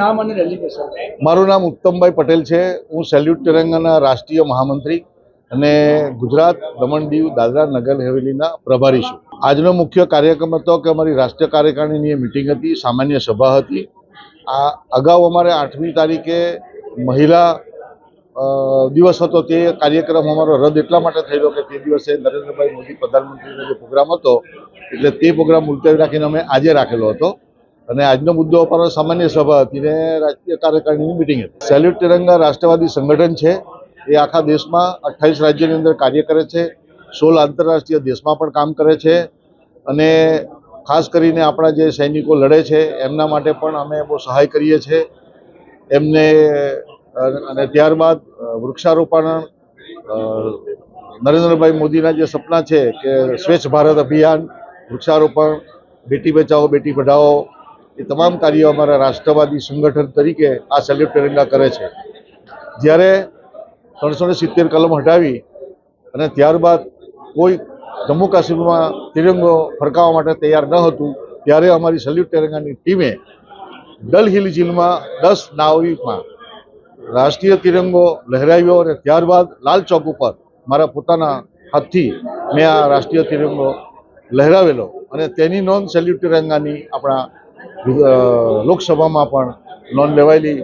નામ અને ડેલિગેશન મારું નામ ઉત્તમભાઈ પટેલ છે. હું સેલ્યુટ તિરંગાના રાષ્ટ્રીય મહામંત્રી અને ગુજરાત દમણ દીવ દાદરા નગર હવેલીના પ્રભારી છું. આજનો મુખ્ય કાર્યક્રમ હતો કે અમારી રાષ્ટ્રીય કાર્યકારિણીની મિટિંગ હતી, સામાન્ય સભા હતી. આ અગાઉ અમારે આઠમી તારીખે મહિલા દિવસ હતો. તે કાર્યક્રમ અમારો રદ એટલા માટે થયેલો કે તે દિવસે નરેન્દ્રભાઈ મોદી પ્રધાનમંત્રીનો જે પ્રોગ્રામ હતો, એટલે તે પ્રોગ્રામ મુલતવી રાખીને અમે આજે રાખેલો હતો. અને આજનો મુદ્દો પર સામાન્ય સભા હતી ને રાજકીય કાર્યકારીની મિટિંગ હતી. સેલ્યુટ તિરંગા રાષ્ટ્રવાદી સંગઠન છે. એ આખા દેશમાં અઠ્ઠાવીસ રાજ્યોની અંદર કાર્ય કરે છે. સોળ આંતરરાષ્ટ્રીય દેશમાં પણ કામ કરે છે. અને ખાસ કરીને આપણા જે સૈનિકો લડે છે, એમના માટે પણ અમે બહુ સહાય કરીએ છીએ એમને, અને ત્યારબાદ વૃક્ષારોપણ નરેન્દ્રભાઈ મોદીના જે સપના છે કે સ્વચ્છ ભારત અભિયાન, વૃક્ષારોપણ, બેટી બચાવો, બેટી પઢાઓ એ તમામ કાર્યો અમારા રાષ્ટ્રવાદી સંગઠન તરીકે આ સેલ્યુટ તિરંગા કરે છે. જ્યારે ત્રણસો ને સિત્તેર કલમ હટાવી અને ત્યારબાદ કોઈ જમ્મુ કાશ્મીરમાં તિરંગો ફરકાવવા માટે તૈયાર ન હતું, ત્યારે અમારી સેલ્યુટ તિરંગાની ટીમે ડલ ઝીલમાં દસ નાવિકમાં રાષ્ટ્રીય તિરંગો લહેરાવ્યો અને ત્યારબાદ લાલ ચોક ઉપર મારા પોતાના હાથથી મેં આ રાષ્ટ્રીય તિરંગો લહેરાવેલો અને તેની નોંધ સેલ્યુટ તિરંગાની આપણા લોકસભામાં પણ નોંધ લેવાયેલી